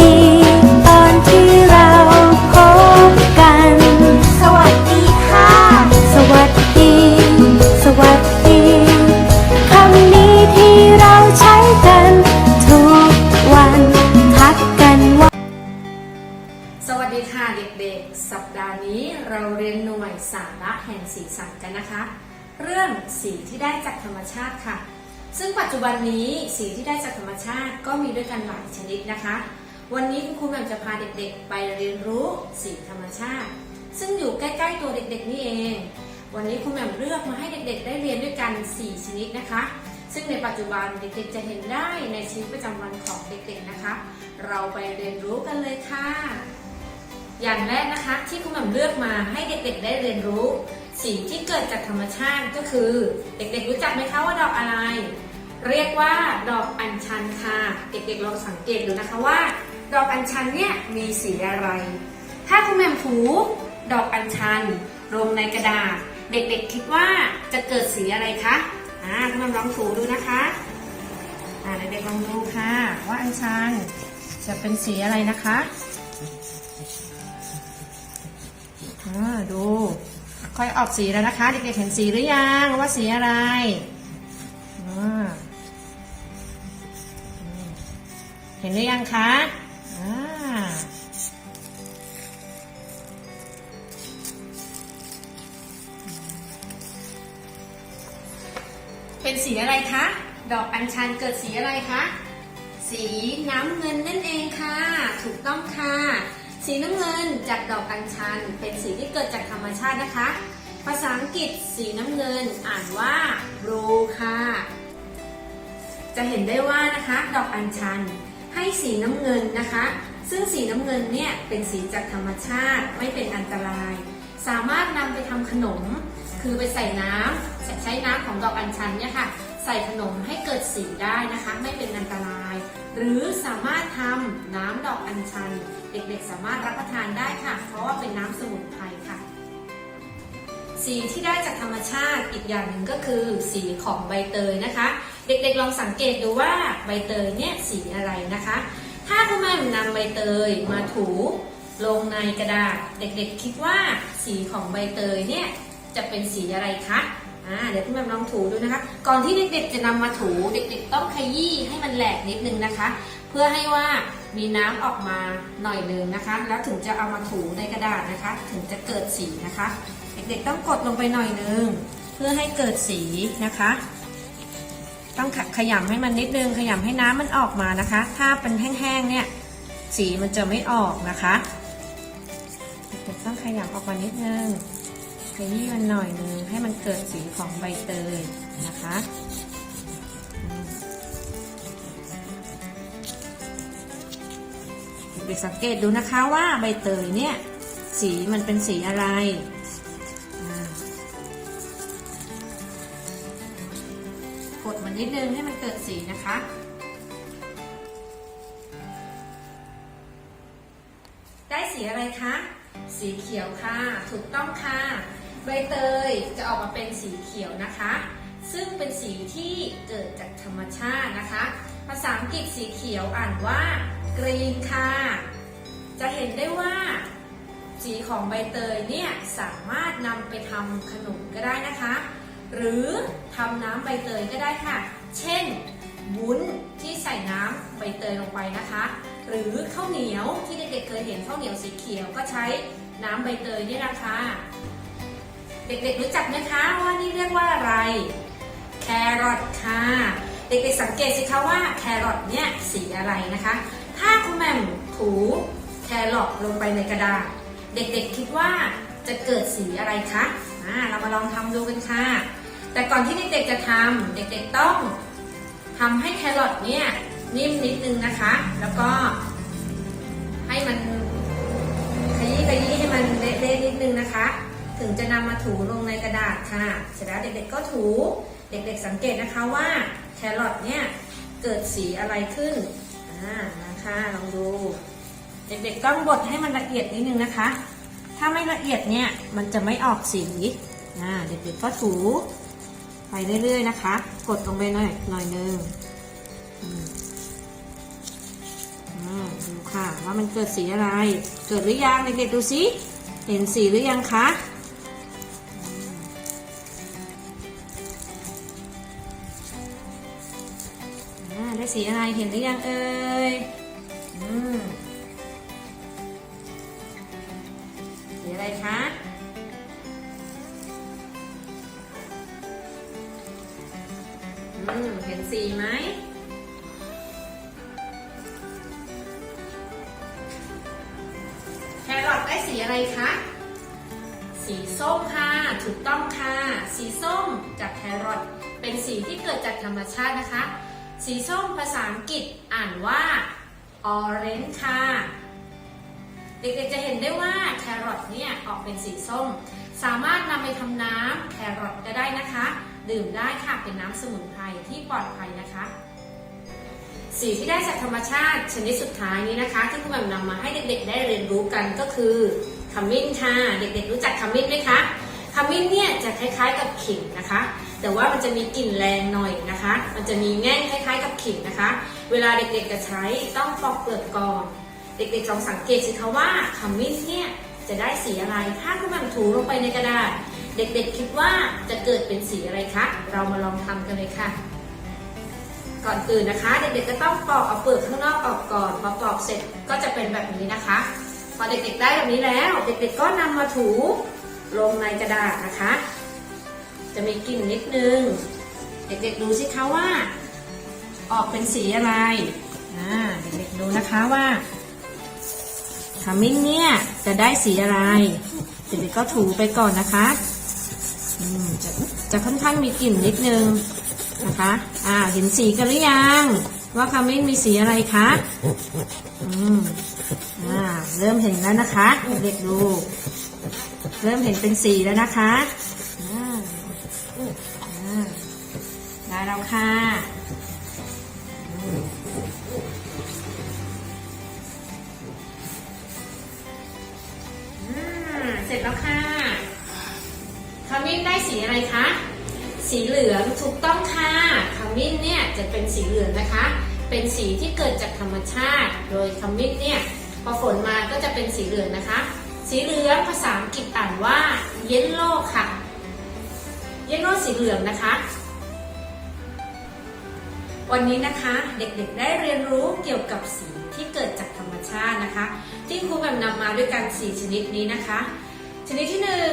ดีตอนที่เราพบกัน สวัสดีค่ะ สวัสดี สวัสดีคำนี้ที่เราใช้กันทุกวันทักกันว่า สวัสดีค่ะเด็กๆ สัปดาห์นี้เราเรียนหน่วยสาระแห่งสีสันกันนะคะ เรื่องสีที่ได้จากธรรมชาติค่ะซึ่งปัจจุบันนี้สีที่ได้จากธรรมชาติก็มีด้วยกันหลายชนิดนะคะ วันนี้คุณครูแหม่มจะพาเด็กๆ ไปเรียนรู้สีธรรมชาติ ซึ่งอยู่ใกล้ๆตัวเด็กๆนี่เอง วันนี้ครูแหม่มเลือกมาให้เด็กๆ ได้เรียนด้วยกัน 4 ชนิดนะคะ ซึ่งในปัจจุบันเด็กๆ จะเห็นได้ในชีวิตประจำวันของเด็กๆนะคะ เราไปเรียนรู้กันเลยค่ะ อย่างแรกนะคะที่คุณหม่ำเลือกมาให้เด็กๆ ได้เรียนรู้สีที่เกิดจากธรรมชาติก็คือ เด็กๆ รู้จักไหมคะว่าดอกอะไร เรียกว่าดอกอัญชันค่ะ เด็กๆลองสังเกตดูนะคะว่า ดอกอัญชันเนี่ยมีสีอะไร ถ้าคุณแม่มถูดอกอัญชันลงในกระดาษ เด็กๆคิดว่าจะเกิดสีอะไรคะอ่าคุณแม่ลองถูดูนะคะอ่าเด็กๆลองดูค่ะ ว่าอัญชันจะเป็นสีอะไรนะคะอ่าดู ค่อยออกสีแล้วนะคะ เด็กๆเห็นสีหรือยังว่าสีอะไรอ่าเห็นหรือยังคะ เป็นสีอะไรคะ ดอกอัญชันเกิดสีอะไรคะ สีน้ำเงินนั่นเองค่ะ ถูกต้องค่ะ สีน้ำเงินจากดอกอัญชัน เป็นสีที่เกิดจากธรรมชาตินะคะ ภาษาอังกฤษสีน้ำเงินอ่านว่า blue ค่ะ จะเห็นได้ว่านะคะ ดอกอัญชัน ให้สีน้ำเงินนะคะ ซึ่งสีน้ำเงินเนี่ยเป็นสีจากธรรมชาติไม่เป็นอันตราย สามารถนำไปทำขนม คือไปใส่น้ำ ใช้น้ำของดอกอัญชันเนี่ยค่ะ ใส่ขนมให้เกิดสีได้นะคะ ไม่เป็นอันตราย หรือสามารถทำน้ำดอกอัญชัน เด็กๆสามารถรับประทานได้ค่ะ เพราะว่าเป็นน้ำสมุนไพรค่ะ สีที่ได้จากธรรมชาติอีกอย่างหนึ่งก็คือ สีของใบเตยนะคะ เด็กๆลองสังเกตดูว่าใบเตยเนี่ยสีอะไรนะคะ ถ้าคุณแม่นำใบเตยมาถูลงในกระดาษ เด็กๆคิดว่าสีของใบเตยเนี่ยจะเป็นสีอะไรคะ อ่าเดี๋ยวคุณแม่ลองถูดูนะคะ ก่อนที่เด็กๆจะนำมาถูเด็กๆ ต้องขยี้ให้มันแหลกนิดนึงนะคะ เพื่อให้ว่ามีน้ำออกมาหน่อยนึงนะคะ แล้วถึงจะเอามาถูในกระดาษนะคะ ถึงจะเกิดสีนะคะ เด็กๆต้องกดลงไปหน่อยนึงเพื่อให้เกิดสีนะคะ ต้องขขยำให้มันนิดนึงขยำให้น้ำมันออกมานะคะ ถ้าเป็นแห้งๆเนี่ยสีมันจะไม่ออกนะคะเด็กๆต้องขยำออกมานิดนึง ขยี้มันหน่อยนึงให้มันเกิดสีของใบเตยนะคะเด็กสังเกตดูนะคะว่าใบเตยเนี่ย สีมันเป็นสีอะไรกดมันนิดนึงให้มันเกิดสีนะคะได้สีอะไรคะ สีเขียวค่ะ ถูกต้องค่ะ ใบเตยจะออกมาเป็นสีเขียวนะคะ ซึ่งเป็นสีที่เกิดจากธรรมชาตินะคะ ภาษาอังกฤษสีเขียวอ่านว่า green ค่ะ จะเห็นได้ว่าสีของใบเตยเนี่ยสามารถนำไปทำขนมก็ได้นะคะ หรือทำน้ำใบเตยก็ได้ค่ะ เช่นวุ้นที่ใส่น้ำใบเตยลงไปนะคะ หรือข้าวเหนียวที่เด็กๆเคยเห็นข้าวเหนียวสีเขียวก็ใช้น้ำใบเตยนี่แหละค่ะ เด็กๆรู้จักไหมคะว่านี่เรียกว่าอะไร แครอทค่ะ เด็กๆสังเกตสิคะว่าแครอทเนี่ยสีอะไรนะคะ ถ้าคุณแม่มถูแครอทลงไปในกระดาษ เด็กๆคิดว่าจะเกิดสีอะไรคะเรามาลองทำดูกันค่ะ แต่ก่อนที่เด็กๆจะทำเด็กๆต้องทำให้แครอทเนี่ยนิ่มนิดนึงนะคะ แล้วก็ให้มันขยี้ขยี้ให้มันเละๆนิดนึงนะคะ ถึงจะนำมาถูลงในกระดาษค่ะ เสร็จแล้วเด็กๆก็ถู เด็กๆสังเกตนะคะว่าแครอทเนี่ยเกิดสีอะไรขึ้น อ่า นะคะลองดู เด็กๆต้องบดให้มันละเอียดนิดนึงนะคะ ถ้าไม่ละเอียดเนี่ยมันจะไม่ออกสีอ่าเด็กๆก็ถูไปเรื่อยๆนะคะ กดลงไปหน่อยหน่อยนึงอืมอ่าาดูค่ะว่ามันเกิดสีอะไร เกิดหรือยังเด็กๆดูสิ เห็นสีหรือยังคะ สีอะไรเห็นหรือยังเอ่ยอสีอะไรคะเห็นสีไหมแครอทได้สีอะไรคะ สีส้มค่ะ ถูกต้องค่ะ สีส้มจากแครอทเป็นสีที่เกิดจากธรรมชาตินะคะ สีส้มภาษาอังกฤษอ่านว่า orange ค่ะ เด็กๆจะเห็นได้ว่าแครอทเนี่ยออกเป็นสีส้ม สามารถนำไปทำน้ำแครอทก็ได้นะคะ ดื่มได้ค่ะเป็นน้ำสมุนไพรที่ปลอดภัยนะคะ สีที่ได้จากธรรมชาติชนิดสุดท้ายนี้นะคะ ที่คุณแม่นำมาให้เด็กๆ ได้เรียนรู้กันก็คือขมิ้นค่ะ เด็กๆรู้จักขมิ้นไหมคะ ขมิ้นเนี่ยจะคล้ายๆกับขิงนะคะ แต่ว่ามันจะมีกลิ่นแรงหน่อยนะคะ มันจะมีแง่งคล้ายๆกับขิงนะคะ เวลาเด็กๆจะใช้ต้องปอกเปลือกก่อน เด็กๆลองสังเกตสิคะว่าขมิ้นเนี่ยจะได้สีอะไร ถ้าคุณม่มถูลงไปในกระดาษ เด็กๆคิดว่าจะเกิดเป็นสีอะไรคะ เรามาลองทำกันเลยค่ะ ก่อนอื่นนะคะ เด็กๆก็ต้องปอกเอาเปลือกข้างนอกออกก่อน พอปอกเสร็จก็จะเป็นแบบนี้นะคะ พอเด็กๆได้แบบนี้แล้ว เด็กๆก็นำมาถู ลงในกระดาษนะคะ จะมีกลิ่นนิดนึง เด็กๆดูสิคะว่า ออกเป็นสีอะไรเด็กๆดูนะคะว่าขมิ้นเนี่ยจะได้สีอะไร เด็กๆก็ถูไปก่อนนะคะจะจะค่อนข้างมีกลิ่นนิดนึงนะคะ อ่า เห็นสีกันหรือยัง ว่าขมิ้นมีสีอะไรคะอืมอ่าเริ่มเห็นแล้วนะคะ เด็กดู เริ่มเห็นเป็นสีแล้วนะคะอ่าอ่าได้แล้วค่ะเสร็จแล้วค่ะขมิ้นได้สีอะไรคะ สีเหลืองถูกต้องค่ะขมิ้นเนี่ยจะเป็นสีเหลืองนะคะ เป็นสีที่เกิดจากธรรมชาติ โดยขมิ้นเนี่ยพอฝนมาก็จะเป็นสีเหลืองนะคะ สีเหลืองภาษาอังกฤษอ่านว่า yellow ค่ะ yellow สีเหลืองนะคะ วันนี้นะคะเด็กๆได้เรียนรู้เกี่ยวกับสีที่เกิดจากธรรมชาตินะคะ ที่ครูแบบนำมาด้วยกันสีชนิดนี้นะคะ ชนิดที่หนึ่ง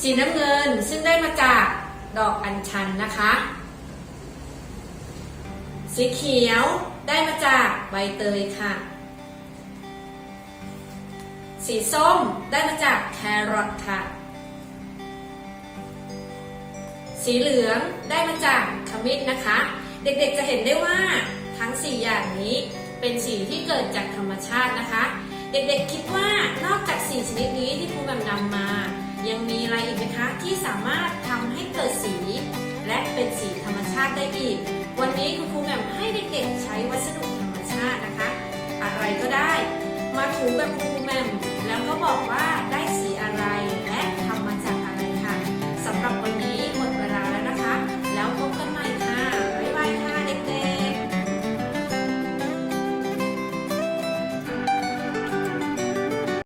สีน้ำเงินซึ่งได้มาจาก ดอกอัญชันนะคะ สีเขียวได้มาจากใบเตยค่ะ สีส้มได้มาจากแครอทค่ะ สีเหลืองได้มาจากขมิ้นนะคะ เด็กๆจะเห็นได้ว่าทั้ง 4 อย่างนี้เป็นสีที่เกิดจากธรรมชาตินะคะ เด็กๆคิดว่านอกจากสีชนิดนี้ที่ครูแหม่มนำมา ยังมีอะไรอีกไหมคะที่สามารถทำให้เกิดสี และเป็นสีธรรมชาติได้อีก วันนี้คุณครูแหม่มให้เด็กๆใช้วัสดุธรรมชาตินะคะ อะไรก็ได้ มาถูแบบครูแหม่มแล้วก็บอกว่าได้